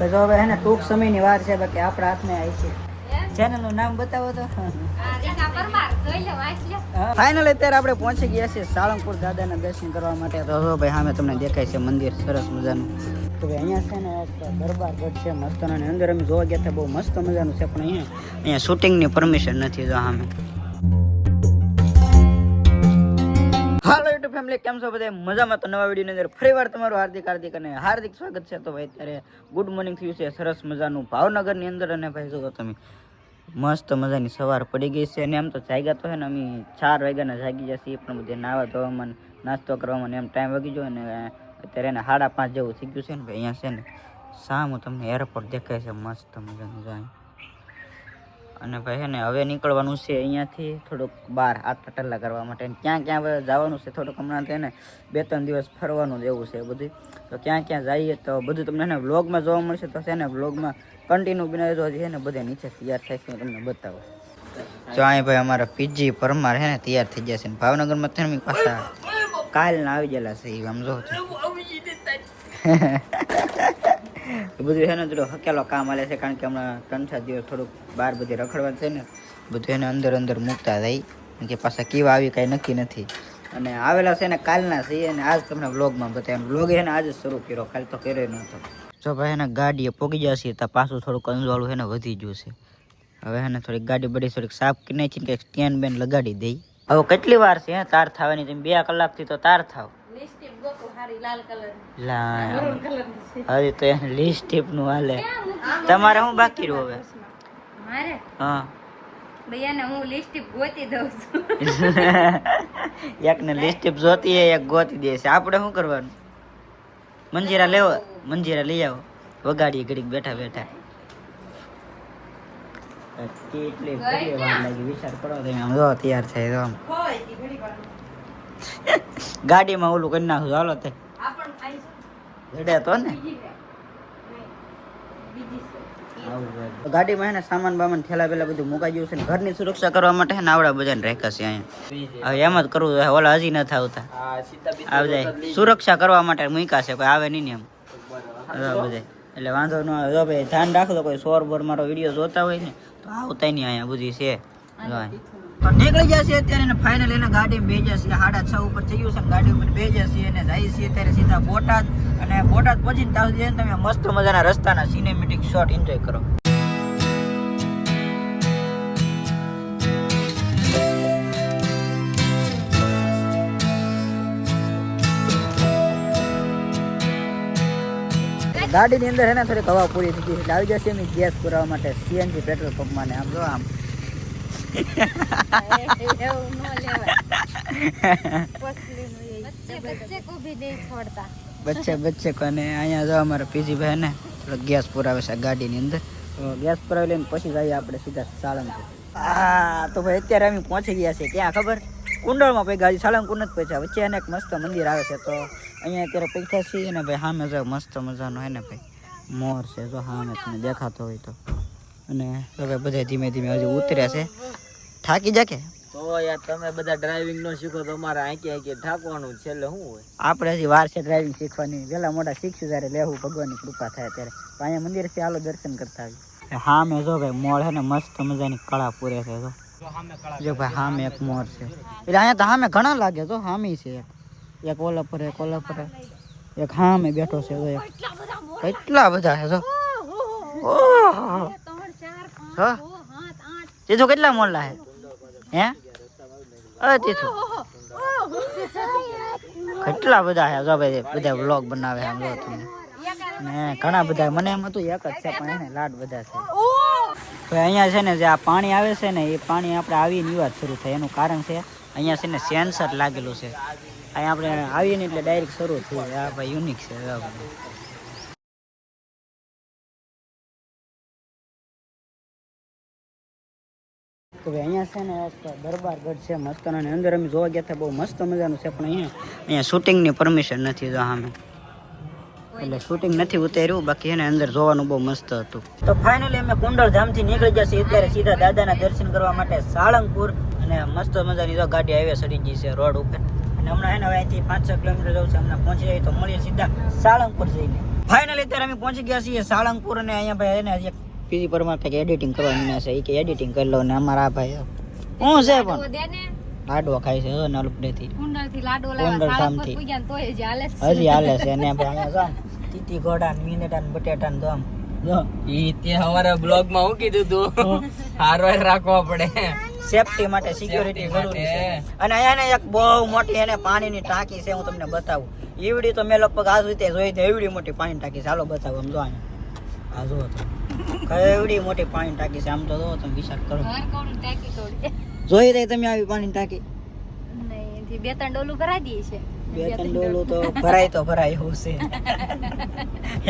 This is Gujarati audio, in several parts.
તો જો હવે હે ને ટૂંક સમયની વાર છે, બાકી આપણા હાથમાં આવી છે. ચેનલનું નામ બતાવો તો. ફાઇનલ અત્યારે આપણે પહોંચી ગયા છીએ સાળંગપુર દાદાના દર્શન કરવા માટે. તો જો ભાઈ સામે તમને દેખાય છે મંદિર, સરસ મજાનું. તો અહીંયા છે ને દરબાર ગઢ છે, મસ્ત અને અંદર અમે જોવા ગયા હતા, બહુ મસ્ત મજાનું છે, પણ અહીંયા અહીંયા શૂટિંગની પરમિશન નથી જો સામે ફેમિલી કેમ છો બધા મજામાં? તો નવા વિડીયોની અંદર ફરીવાર તમારું હાર્દિક હાર્દિક અને હાર્દિક સ્વાગત છે. તો ભાઈ, અત્યારે ગુડ મોર્નિંગ થયું છે. સરસ મજાનું ભાવનગરની અંદર. અને ભાઈ, જો તમે મસ્ત મજાની સવાર પડી ગઈ છે. અને એમ તો જાગ્યા તો છે ને, અમે ચાર વાગ્યાના જાગી જશે પણ બધે નાવા ધોવામાં નાસ્તો કરવામાં એમ ટાઈમ વાગી ગયો. અને અત્યારે એને સાડા પાંચ જેવું થઈ ગયું છે ને, ભાઈ, અહીંયા છે ને, સામું તમને એરપોર્ટ દેખાય છે. મસ્ત મજાનું જાય અને ભાઈ છે ને હવે નીકળવાનું છે અહીંયાથી થોડુંક બહાર હાથ ટલ્લા કરવા માટે. ક્યાં ક્યાં હવે જવાનું છે? થોડુંક હમણાં તેને બે ત્રણ દિવસ ફરવાનું જેવું એવું છે બધું તો ક્યાં ક્યાં જઈએ તો બધું તમને ને વ્લોગમાં જોવા મળશે તો છે ને વ્લોગમાં કન્ટિન્યુ બનાવી છે ને બધે નીચે તૈયાર થાય છે તમને બતાવું. જો અહીં ભાઈ અમારા પીજી પરમાર છે ને તૈયાર થઈ જશે ભાવનગરમાં છે ને અમે પાછા કાલના આવી ગયેલા છે એ આમ જો છો. બધું એને થોડો હકેલો કામ આવે છે કારણ કે હમણાં ત્રણ ચાર દિવસ થોડુંક બહાર બધી રખડવાનું છે ને, બધું એને અંદર અંદર મૂકતા થાય કે પાછા કેવા આવી કાંઈ નક્કી નથી. અને આવેલા છે ને કાલના છે અને આજ તમને વ્લોગમાં બતાવ્યા વ્લોગ એને આજે શરૂ કર્યો, કાલ તો કર્યો નહોતો જો ભાઈ એને ગાડીએ પોગી જશે તો પાછું થોડુંક અંજવાળું એને વધી ગયું છે. હવે એને થોડીક ગાડી બડી થોડીક સાફ કરી નાખી ને કંઈક સ્ટેન્ડ બેન લગાડી દઈ. હવે કેટલી વાર છે તાર થવાની તમે બે કલાકથી તો તાર થાવ. હવે તો લીસ્ટ ટીપનું હાલે. તમારે શું બાકી રહ્યું હવે મારે? હા. ભૈયાને હું લિસ્ટ ગોતી દઉં છું. એકને લીસ્ટ જોતી હે એક ગોતી દે છે. આપણે શું કરવાનું? મંજીરા લેવો મંજીરા લઈ આવો. વગાડીએ ઘડીક બેઠા બેઠા. કેટલી વાર લાગી? વિચાર કરો તમે. આમ જો તૈયાર થાય તો આમ. ગાડીમાં ઓલું કરી નાખું. હાલો તે. જડે તો ને. ગાડીમાં હે ને સામાન બામાન થેલા પેલા બધું મુકાઈ ગયું છે ને ઘરની સુરક્ષા કરવા માટે હે ને આવડા બધાને રાખ્યા છે અહીંયા. હવે એમ જ કરવું જોઈએ ઓલા હજી નથી આવતા આવી જાય સુરક્ષા કરવા માટે મૂક્યા છે. કોઈ આવે નહીં ને એમ. બધા. એટલે વાંધો ન આવે. જો ભાઈ ધ્યાન રાખજો કોઈ સોર બોર મારો વીડિયો જોતા હોય ને તો આવતા નહીં અહીંયા બધી છે. તો નીકળી જશે અત્યારે એને ફાઇનલ એને ગાડી બે જશે. સાડા છ ઉપર થઈ ગયું છે ને ગાડી ઉપર બે જશે અને જાય છે ત્યારે સીધા બોટાદ. અને બોટાદ પહોંચીને ત્યાં સુધી તમે મસ્ત મજાના રસ્તાના સિનેમેટિક શોટ એન્જોય કરો. ગાડીની અંદર છે ને હવા પૂરી થઈ ગઈ એટલે આવી જશે એમ ગેસ પુરાવા માટે સીએનજી પેટ્રોલ પંપમાં ને આમ જો આમ એવું ન લેવાય પસલીનું એ. બચ્ચે બચ્ચે કોને? અહીંયા જો અમારા પીજી ભાઈ ને ગેસ પુરાવે છે ગાડીની અંદર. તો ગેસ પુરાવી લઈને પછી જઈએ આપણે સીધા સાળંગપુર. હા તો ભાઈ અત્યારે અમે પહોંચી ગયા છે ક્યાં ખબર? કુંડળમાં ભાઈ ગાડી, સાળંગપુર નથી પહોંચ્યા. વચ્ચે એને એક મસ્ત મંદિર આવે છે, તો અહીંયા અત્યારે પૈસા છીએ ને ભાઈ, સામે જો મસ્ત મજાનો હે ને ભાઈ, મોર છે, જો સામે તમને દેખાતો હોય તો. અને હવે બધા ધીમે ધીમે હજી ઉતર્યા છે. થાકી જા કે તો યાર તમે બધા ડ્રાઇવિંગ નો શીખો તો અમારે આંકી આંકી થાકવાનું છે એટલે શું હોય? આપણે હજી વાર છે ડ્રાઇવિંગ શીખવાની. પેલા મોટા શીખશું ત્યારે લેવું ભગવાનની કૃપા થાય ત્યારે. અહીંયા મંદિર છે હાલો દર્શન કરતા આવી હા મેં જો ભાઈ મોળ છે ને મસ્ત મજાની કળા પૂરે છે જો. જો ભાઈ હામે એક મોર છે. એટલે અહીંયા તો હામે ઘણા લાગે તો હામી છે એક. એક ઓલા પર એક ઓલા પર એક હામે બેઠો છે જો કેટલા બધા છે જો. ઓહ ત્રણ ચાર પાંચ હા. છ સાત આઠ. જો કેટલા મોરલા છે? હે? અરે તીથું કેટલા બધા જો ભાઈ, બધા વ્લોગ બનાવે આમ ને ઘણા બધા, મને એમ હતું એક જ છે, પણ એને લાડ બધા છે. ભાઈ અહીંયા છે ને, જે આ પાણી આવે છે ને, એ પાણી આપણે આવીને વાત શરૂ થાય. એનું કારણ છે, અહીંયા છે ને સેન્સર લાગેલું છે. અહીંયા આપણે આવીએ ને એટલે ડાયરેક્ટ શરૂ થયું. આ ભાઈ યુનિક છે તો ભાઈ અહીંયા છે ને એક દરબાર ગઢ છે, મસ્ત અને અંદર અમે જોવા ગયા હતા, બહુ મસ્ત મજાનું છે, પણ અહીંયા અહીંયા શૂટિંગની પરમિશન નથી જો સામે. એટલે શૂટિંગ નથી ઉતાર્યું, બાકી એને અંદર જોવાનું બહુ મસ્ત હતું. તો ફાઇનલી અમે કુંડળ ધામથી નીકળી જશે અત્યારે સીધા દાદાના દર્શન કરવા માટે સાળંગપુર અને મસ્ત મજાની જો ગાડી હાઈવે સડી ગઈ છે, રોડ ઉપર. અને હમણાં એના હવે અહીંથી પાંચ છ કિલોમીટર જવું છે, હમણાં પહોંચી જાય તો મળીએ સીધા સાળંગપુર જઈને. ફાઇનલી અત્યારે અમે પહોંચી ગયા છીએ સાળંગપુર અને અહીંયા ભાઈ હે ને હજી એક પીજી પરમાર કંઈક એડિટિંગ કરવાની ના છે એ કે એડિટિંગ કરી લો ને અમારા ભાઈ હું છે પણ? લાડવો ખાય છે કુંડળથી થી કુંડળ લાવ્યા ધામથી. પૂગ્યા તોય હજી હાલે છે. હજી હાલે છે અને આપણે જો ને, તીતી ઘોડા ને મિનેટા ને બટેટા ને દમ જો. ઈ તે અમારા બ્લોગમાં હું કીધું તું? હારવાર રાખવા પડે. સેફટી માટે સિક્યોરિટી જરૂરી છે. અને અહીંયા ને એક બહુ મોટી એને પાણીની ટાંકી છે હું તમને બતાવું. ઈવડી તો મેં લગભગ આ રીતે જોઈ હતી એવડી મોટી પાણી ટાંકી ચાલો બતાવો આમ જો અહીંયા. આ જુઓ એવડી મોટી પાણી ટાંકી છે? આમ તો જો તમે વિચાર કરો. જોઈ રહી તમે આવી પાણી ટાંકી? બે ત્રણ ડોલું ભરાઈ દઈએ છે. બે ત્રણ ડોલું તો ભરાય તો ભરાય એવું છે.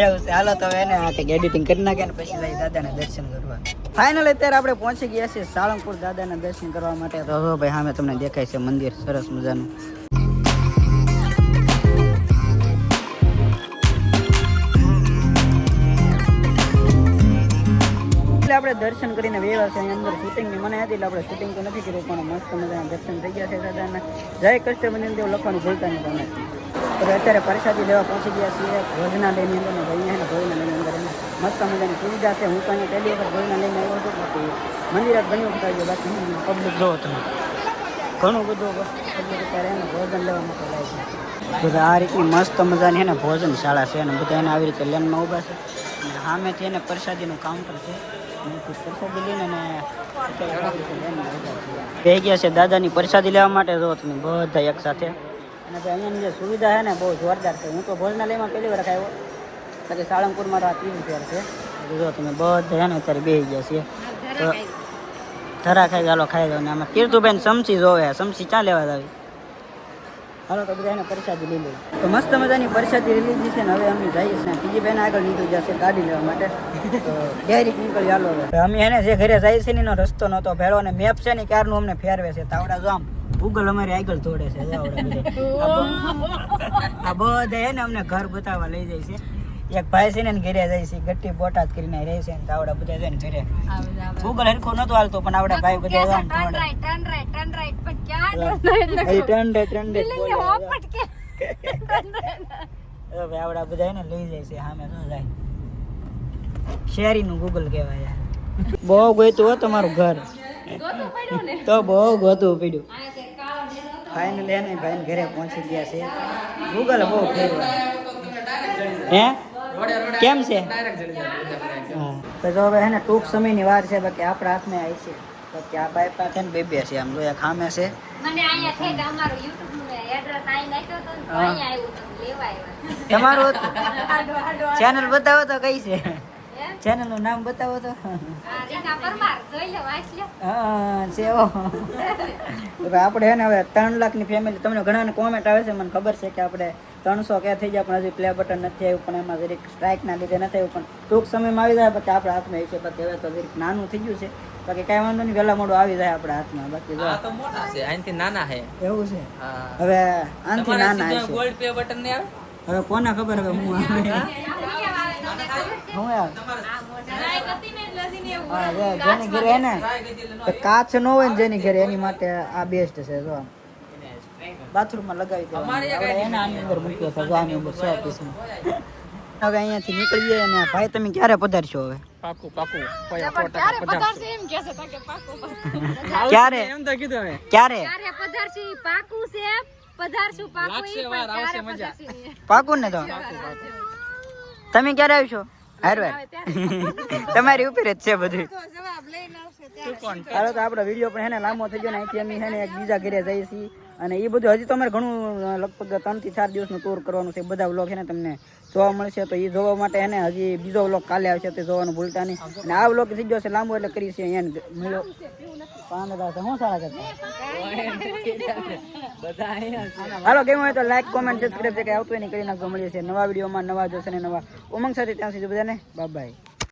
એવું છે. હાલો તો એને આ કંઈક એડિટિંગ કરી નાખે ને પછી જઈ દાદાના દર્શન કરવા. ફાઇનલ અત્યારે આપણે પહોંચી ગયા છીએ સાળંગપુર દાદાના દર્શન કરવા માટે. તો ભાઈ સામે તમને દેખાય છે મંદિર સરસ મજાનું. દર્શન કરીને વ્યવહાર છે અંદર શૂટિંગની મને હતી એટલે આપણે શૂટિંગ તો નથી કર્યું પણ મસ્ત મજાના દર્શન થઈ ગયા છે દાદાના. જય કષ્ટબંધન દેવ લખવાનું ભૂલતા નહીં તમે. તો અત્યારે પ્રસાદી લેવા પહોંચી ગયા છીએ ભોજનાલયની અંદર ભાઈને અને ભોજનાલયની અંદર મસ્ત મજાની સુવિધા છે. હું તો અહીંયા પહેલી વખત ભોજનાલયમાં આવ્યો છું બાકી મંદિર ઘણી વખત આવ્યો બાકી પબ્લિક જો તમે. ઘણું બધું પબ્લિક અત્યારે એને ભોજન લેવા માટે લાવે છે. બધા આ રીતની મસ્ત મજાની એને ભોજન શાળા છે અને બધા એને આવી રીતે લેનમાં ઊભા છે. અને સામેથી એને પ્રસાદીનું કાઉન્ટર છે. બે ગયા છે દાદાની પ્રસાદી લેવા માટે. જો તમે બધા એક સાથે. અને અહીંયાની જે સુવિધા છે ને, બહુ જોરદાર છે. હું તો ભોજનાલયમાં પહેલી વાર આવ્યો પછી સાળંગપુરમાં આ ત્રીજી ફેર છે. જો તમે બધા ને અત્યારે બેસી ગયા છીએ. ધરા ખાઈ ચાલો ખાઈ દો ને આમાં કીર્તુબેન સમસી જોવે. સમસી ક્યાં લેવા આવી હાલો તો બધાને પરસાદી લઈ લઈએ. તો મસ્ત મજાની પરસાદી લઈ લીધી છે ને હવે અમે જઈએ છીએ. બીજી બેન આગળ નીકળી જશે ગાડી લેવા માટે. તો નીકળી ચાલો હવે. અમે એને જે ઘરે જાય છે ને એનો રસ્તો નહોતો ભેળો અને મેપ છે ને ક્યારનું અમને ફેરવે છે? તાવડા જો આમ. ગૂગલ અમારી આગળ દોડે છે. આ બધા એને અમને ઘર બતાવવા લઈ જાય છે. એક ભાઈ છે ને ઘેરે જાય છે ગટ્ટી બોટાદ કરીને રહે છે ને તાવડા બધા જાય ને ઘરે. ગૂગલ હરખો નતું હાલતો પણ આવડા ભાઈ બધા જાય turn right turn right turn right પણ ક્યાં turn right turn right building બોલે. હોપટ કે હવે આવડા બધા ને લઈ જાય છે સામે શું જાય. શેરીનું ગૂગલ કહેવાય બહુ ગોતું હો તમારું ઘર. ને તો બહુ ગોતું પડ્યું. ફાઇનલી એને ભાઈ ઘરે પહોંચી ગયા છે. ગૂગલ બહુ ફેરવા હે? કેમ છે? તો જો હવે હે ને ટૂંક સમયની વાર છે બાકી આપણા હાથમાં આવી છે. બાકી આ બાઈ પાસે ને બે છે આમ જોયા ખામે છે. મને અહીંયા થઈ ગયા અમારું નું એડ્રેસ આઈ નાખ્યો તો હા. અહીંયા આવ્યું તો લેવા તમારું આડો આડો ચેનલ બતાવો તો કઈ છે? ચેનલનું નામ બતાવો તો. આ રીના પરમાર જોઈ લે વાંચ લે. હા સેવો. હવે આપણે હે ને હવે ત્રણ લાખની ફેમિલી તમને ઘણાને કોમેન્ટ આવે છે મને ખબર છે કે આપણે ત્રણસો કે થઈ જાય પણ હજી પ્લે બટન નથી આવ્યું પણ એમાં જરીક સ્ટ્રાઇકના લીધે નથી આવ્યું પણ ટૂંક સમયમાં આવી જાય બાકી આપણા હાથમાં આવી છે બાકી હવે તો જરીક નાનું થઈ ગયું છે. બાકી કાંઈ વાંધો નહીં વહેલા મોડું આવી જાય આપણા હાથમાં બાકી નાના છે. એવું છે? હવે આનથી નાના છે ગોલ્ડ પે બટન નહીં આવે? હવે કોને ખબર હવે હું આવે? જેની ઘરે ને કાચ ન હોય ને જેની ઘરે એની માટે આ બેસ્ટ છે જો. બાથરૂમમાં લગાવી દેવાનું. એના એને આની અંદર મૂક્યો છે જો આની અંદર સો પીસમાં હવે અહીંયાથી નીકળીએ અને ભાઈ તમે ક્યારે પધારશો હવે? પાકું પાકું. ક્યારે પધારશે. એમ કે છે તાકે પાકું ક્યારે? તો કીધું ક્યારે? ક્યારે પધારશે પાકું છે પધારશું પાકું પાકું ને તો? તમે ક્યારે આવશો? હારવાર તમારી ઉપર જ છે બધું. તો જવાબ લઈને હાલો તો આપણો વીડિયો પણ હે ને લાંબો થઈ ગયો ને અહીંથી અમે હે ને એક બીજા ઘરે જઈએ છીએ. અને એ બધું હજી તો અમારે ઘણું લગભગ ત્રણથી ચાર દિવસનું ટૂર કરવાનું છે. બધા વ્લોગ છે ને તમને જોવા મળશે. તો એ જોવા માટે એને હજી બીજો વ્લોગ કાલે આવશે, તે જોવાનું ભૂલતા નહીં. અને આ વ્લોગ થઈ ગયો છે લાંબો, એટલે કરી છે અહીંયા મળ્યો હાલો કેમ હોય તો લાઈક કોમેન્ટ સબસ્ક્રાઈબ છે કે આવતું હોય ને કરી નાખજો, મળીએ છીએ નવા વિડીયોમાં નવા જોશે ને નવા. ઉમંગ સાથે ત્યાં સુધી બધાને બાય બાય